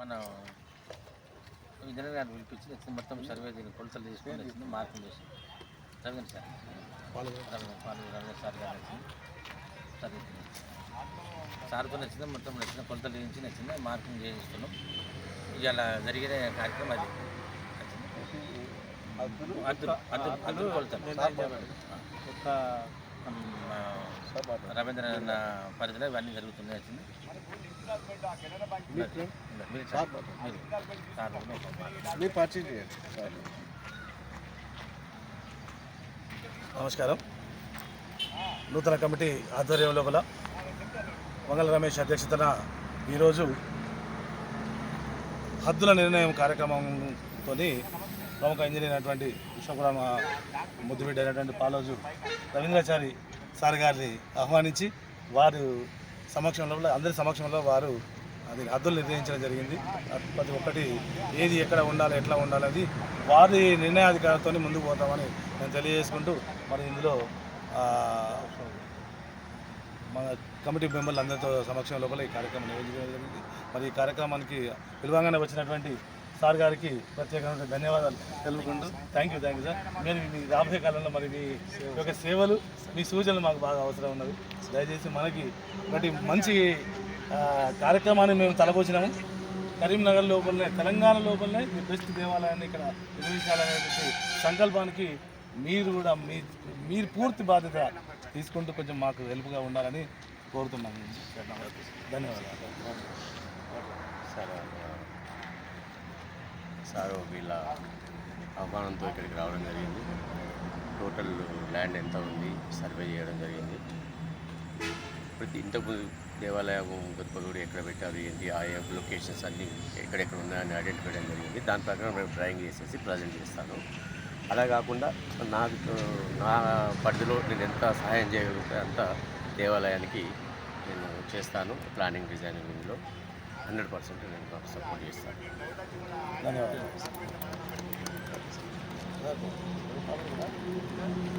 మన ఇంజనీర్ గారిని పిలిపించి నెక్స్ట్ మొత్తం సర్వే దీన్ని కొలతలు తీసుకొని వచ్చింది మార్కులు చేసి. రవీంద్ర సార్. రవీంద్ర పాలు రవీంద్ర సార్ గారు వచ్చింది. సార్తో నచ్చింది మొత్తం నచ్చిన కొలతలు చేయించి నచ్చింది మార్కింగ్ చేయించుకున్నాం ఇవాళ జరిగిన కార్యక్రమం అది. అద్దులు అద్దులు అద్దులు కొలతలు. ఒక రవీంద్ర పరిధిలో ఇవన్నీ జరుగుతున్నాయి వచ్చింది నమస్కారం. నూతన కమిటీ ఆధ్వర్యం లోపల మంగళ రమేష్ అధ్యక్షతన ఈరోజు హద్దుల నిర్ణయం కార్యక్రమంతో ప్రముఖ ఇంజనీర్ అయినటువంటి విశ్వపురామ ముద్దుబిడ్డ అయినటువంటి పాలోజు రవీంద్రాచారి సార్ గారిని ఆహ్వానించి వారు సమక్షంలో అందరి సమక్షంలో వారు అది హద్దులు నిర్ణయించడం జరిగింది. ప్రతి ఒక్కటి ఏది ఎక్కడ ఉండాలి ఎట్లా ఉండాలి వారి నిర్ణయాధికారంతో ముందుకు పోతామని నేను తెలియజేసుకుంటూ మరి ఇందులో మన కమిటీ మెంబర్లు అందరితో సమక్షం లోపల ఈ కార్యక్రమం నిర్వహించడం జరిగింది. మరి ఈ కార్యక్రమానికి విలువంగానే వచ్చినటువంటి సార్ గారికి ప్రత్యేకంగా ధన్యవాదాలు తెలుపుకుంటూ. Thank you thank you sir మీరు మీ రాబోయే కాలంలో మరి మీ యొక్క సేవలు మీ సూచనలు మాకు బాగా అవసరం ఉన్నది. దయచేసి మనకి ఒకటి మంచి కార్యక్రమాన్ని మేము తలపోసినాము కరీంనగర్ లోపలనే తెలంగాణ లోపలనే మీ బెస్ట్ దేవాలయాన్ని ఇక్కడ నిర్మించాలనేటువంటి సంకల్పానికి మీరు కూడా మీ మీరు పూర్తి బాధ్యత తీసుకుంటూ కొంచెం మాకు హెల్ప్గా ఉండాలని కోరుతున్నాను ధన్యవాదాలు. సరే సార్ వీళ్ళ ఆహ్వానంతో ఇక్కడికి రావడం జరిగింది. టోటల్ ల్యాండ్ ఎంత ఉంది? సర్వే చేయడం జరిగింది. ప్రతి ఇంతకుముందు దేవాలయం గొప్పగూడి ఎక్కడ పెట్టారు? ఏంటి? ఆ లొకేషన్స్ అన్నీ ఎక్కడెక్కడ ఉన్నాయని ఐడెంటిఫై చేయడం జరిగింది. దాని ప్రకారం మేము డ్రాయింగ్ చేసేసి ప్రజెంట్ చేస్తాను. అలా కాకుండా నాకు నా పరిధిలో నేను ఎంత సహాయం చేయగలిగితే అంత దేవాలయానికి నేను చేస్తాను. ప్లానింగ్ డిజైనింగ్లో హండ్రెడ్ పర్సెంట్ నేను సపోర్ట్ చేస్తాను. ధన్యవాదాలు.